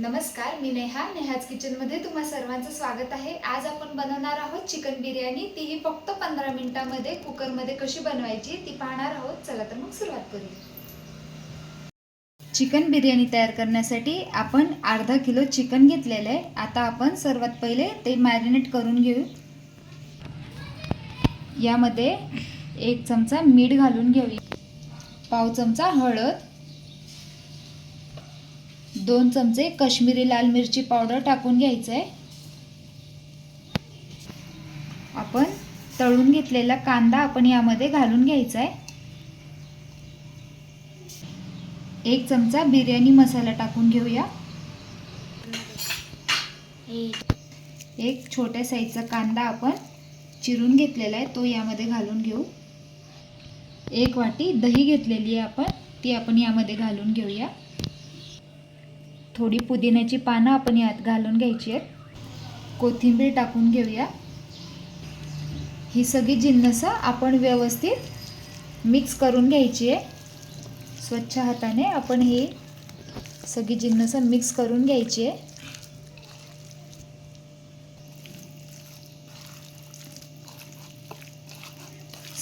नमस्कार मी नेहा. नेहाज किचनमध्ये तुम्हा सर्वांचं स्वागत आहे. आज आपण बनवणार आहोत चिकन बिर्याणी. तीही फक्त पंधरा मिनिटांमध्ये कुकरमध्ये कशी बनवायची ती पाहणार आहोत. चला तर मग सुरुवात करूया. चिकन बिर्याणी तयार करण्यासाठी आपण अर्धा किलो चिकन घेतलेलं आहे. आता आपण सर्वात पहिले ते मॅरिनेट करून घेऊ. यामध्ये एक चमचा मीठ घालून घेऊ पाव चमचा हळद. दोन चमचे कश्मीरी लाल मिरची पावडर टाकून घ्यायचं आहे आपण तळून घेतलेला कांदा आपण यामध्ये घालून घ्यायचा आहे एक चमचा बिर्याणी मसाला टाकून घेऊया. एक छोट्या साईजचा कांदा आपण चिरून घेतलेला आहे तो यामध्ये घालून घेऊ. एक वाटी दही घेतलेली आहे आपण ती आपण यामध्ये घालून घेऊया. थोडी पुदिन्याची पानं आपण यात घालून घ्यायची आहेत. कोथिंबीर टाकून घेऊया. ही सगळी जिन्नसं आपण व्यवस्थित मिक्स करून घ्यायची आहे. स्वच्छ हाताने आपण ही सगळी जिन्नसं मिक्स करून घ्यायची आहे.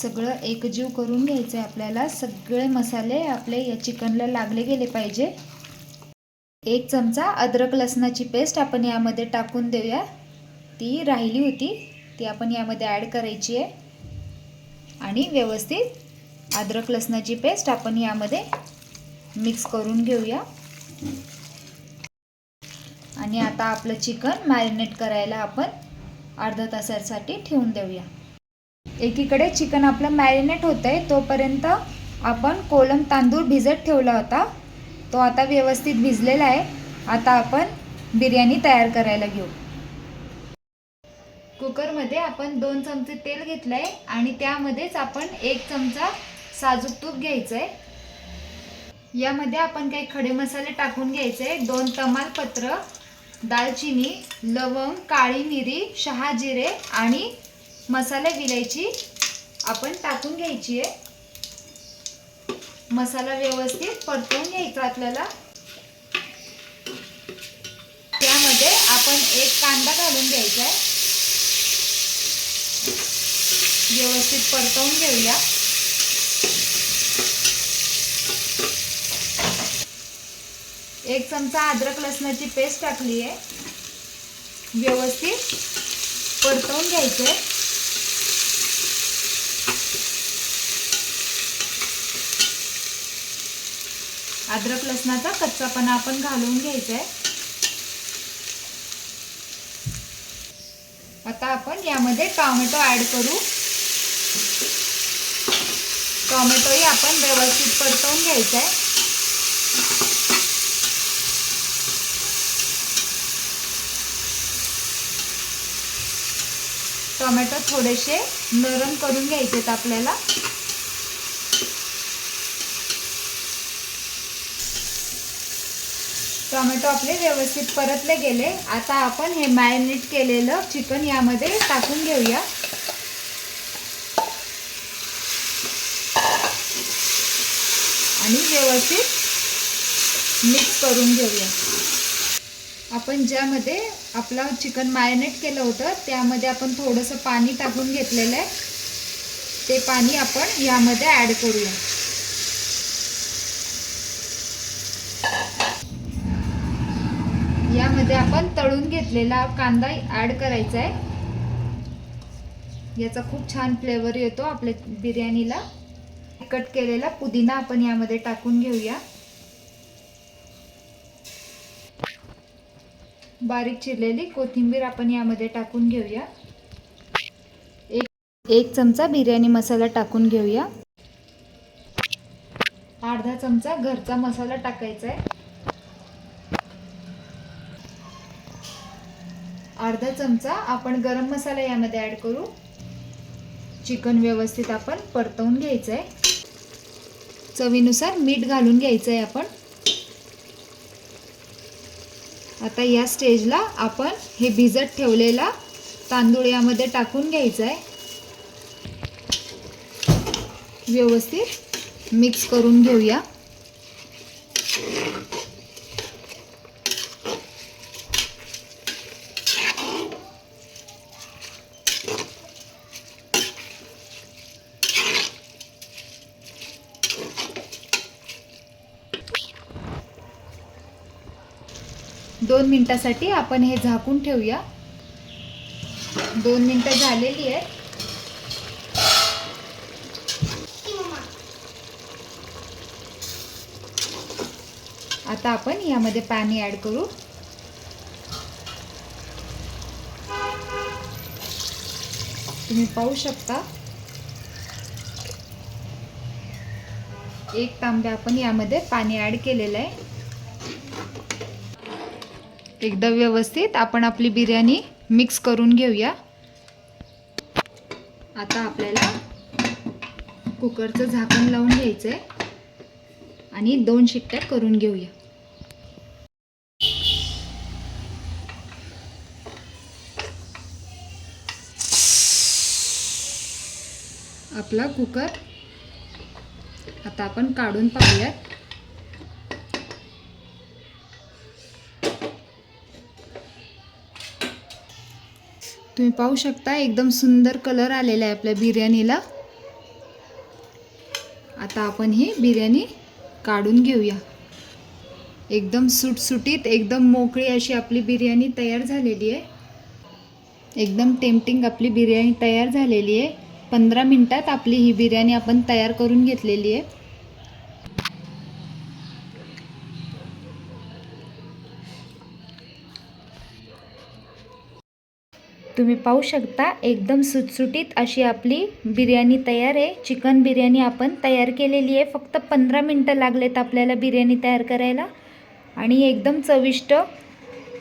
सगळं एकजीव करून घ्यायचं आहे आपल्याला. सगळे मसाले आपले या चिकनला लागले गेले पाहिजे. एक चमचा अद्रक लसणाची पेस्ट आपण यामध्ये टाकून देऊया. ती राहिली होती. ती आपण यामध्ये ॲड करायची आहे. आणि व्यवस्थित अद्रक लसणाची पेस्ट आपण यामध्ये मिक्स करून घेऊया. आणि आता आपलं चिकन मॅरिनेट करायला आपण अर्धा तासासाठी ठेवून देऊया. एकीकडे चिकन आपलं मॅरिनेट होतं आहे तोपर्यंत आपण कोलम तांदूळ भिजत ठेवला होता. तो आता व्यवस्थित भिजलेला आहे. आता आपण बिर्याणी तयार करायला घेऊ. कुकरमध्ये आपण दोन चमचे तेल घेतलं आहे आणि त्यामध्येच आपण एक चमचा साजूक तूप घ्यायचं आहे यामध्ये आपण काही खडे मसाले टाकून घ्यायचे. दोन तमालपत्र दालचिनी लवंग काळी मिरी शहाजिरे आणि मसाला विलायची आपण टाकून घ्यायची आहे मसाला व्यवस्थित परतवून घ्यायचा आपल्याला. त्यामध्ये आपण एक कांदा घालून घ्यायचा आहे व्यवस्थित परतवून घेऊया. एक चमचा अद्रक लसणाची पेस्ट टाकली आहे व्यवस्थित परतवून घ्यायचं आहे अद्रक लसणाचा कच्चापणा आपण घालून घ्यायचा आहे आता आपण यामध्ये टॉमॅटो ऍड करू. टॉमॅटोही आपण व्यवस्थित परतवून घ्यायचा आहे टोमॅटो थोडेसे नरम करून घ्यायचेत आपल्याला. टोमॅटो आपले व्यवस्थित परतले गेले. आता आपण हे मॅरिनेट केलेलं चिकन यामध्ये टाकून घेऊया. आणि व्यवस्थित मिक्स करून घेऊया. आपण ज्यामध्ये आपलं चिकन मॅरिनेट केलं होतं त्यामध्ये आपण थोडंसं पाणी टाकून घेतलेलं आहे. ते पाणी आपण यामध्ये ॲड करूया यामध्ये आपण तळून घेतलेला कांदा ॲड करायचा आहे. याचा खूप छान फ्लेवर येतो आपल्या बिर्याणीला. कट केलेला पुदिना आपण यामध्ये टाकून घेऊया. बारीक चिरलेली कोथिंबीर आपण यामध्ये टाकून घेऊया. एक एक चमचा बिर्याणी मसाला टाकून घेऊया. अर्धा चमचा घरचा मसाला टाकायचा आहे. अर्धा चमचा आपण गरम मसाला यामध्ये ॲड करू. चिकन व्यवस्थित आपण परतवून घ्यायचं आहे चवीनुसार मीठ घालून घ्यायचं आहे आपण. आता या स्टेजला आपण हे भिजत ठेवलेला तांदूळ यामध्ये टाकून घ्यायचं आहे व्यवस्थित मिक्स करून घेऊया. दोन मिनटासाठी आपण हे झाकून ठेवूया. दोन मिनटं झालेली आहे आता आपण यामध्ये पाणी ॲड करू. तुम्ही पाहू शकता. एक तांब्या आपण यामध्ये पाणी ॲड केलेलं आहे. एकदा व्यवस्थित आपण आपली बिर्याणी मिक्स करून घेऊया. आता आपल्याला कुकरचं झाकण लावून घ्यायचं आहे आणि दोन शिट्ट्या करून घेऊया. आपला कुकर आता आपण काढून पाहूयात. तुम्ही पाहू शकता एकदम सुंदर कलर आलेला आहे आपल्या बिर्याणीला. आता आपण ही बिर्याणी काढून घेऊया. एकदम सुटसुटीत एकदम मोकळी अशी आपली बिर्याणी तयार झालेली आहे. एकदम टेम्पटिंग आपली बिर्याणी तयार झालेली आहे. पंधरा मिनटात आपली ही बिर्याणी आपण तयार करून घेतलेली आहे. तुम्ही पाहू शकता एकदम सुटसुटीत अशी आपली बिर्याणी तयार आहे. चिकन बिर्याणी आपण तयार केलेली आहे. फक्त पंधरा मिनटं लागलेत आपल्याला बिर्याणी तयार करायला. आणि एकदम चविष्ट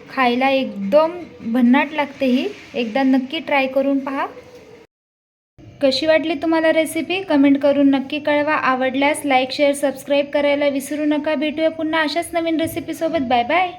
खायला एकदम भन्नाट लागते ही. एकदा नक्की ट्राय करून पहा. कशी वाटली तुम्हाला रेसिपी कमेंट करून नक्की कळवा. आवडल्यास लाईक शेअर सबस्क्राईब करायला विसरू नका. भेटूया पुन्हा अशाच नवीन रेसिपीसोबत बाय बाय